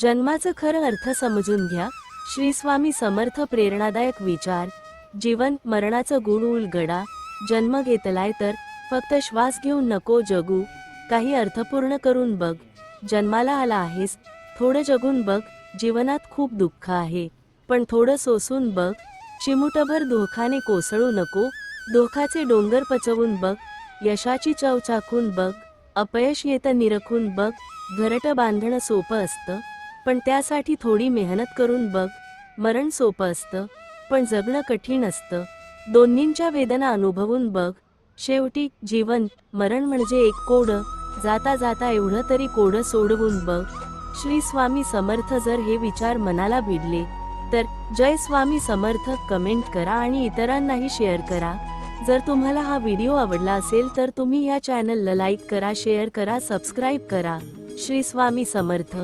जन्माचं खरं अर्थ समजून घ्या. श्री स्वामी समर्थ प्रेरणादायक विचार. जीवन मरणाचं गुण उलगडा जन्म घेतलाय तर फक्त श्वास घेऊन नको जगू. काही अर्थपूर्ण करून बघ. जन्माला आला आहेस. थोडं जगून बघ. जीवनात खूप दुःख आहे. पण थोडं सोसून बघ. चिमुटभर धोखाने कोसळू नको. धोखाचे डोंगर पचवून बघ. यशाची चव चाखून बघ. अपयश येतं निरखून बघ. घरटं बांधणं सोपं असतं. पण त्यासाठी थोडी मेहनत करून बघ. मरण सोपं असतं पण जगणं कठीण असतं. दोन्हींच्या वेदना अनुभवून बघ. शेवटी जीवन मरण म्हणजे एक कोडं जाता जाता एवढं तरी कोडं सोडवून बघ. श्री स्वामी समर्थ जर हे विचार मनाला भिडले तर जय स्वामी समर्थ कमेंट करा आणि इतरांनाही शेअर करा. जर तुम्हाला हा व्हिडिओ आवडला असेल तर तुम्ही या चॅनलला लाईक करा शेअर करा सबस्क्राईब करा. श्री स्वामी समर्थ.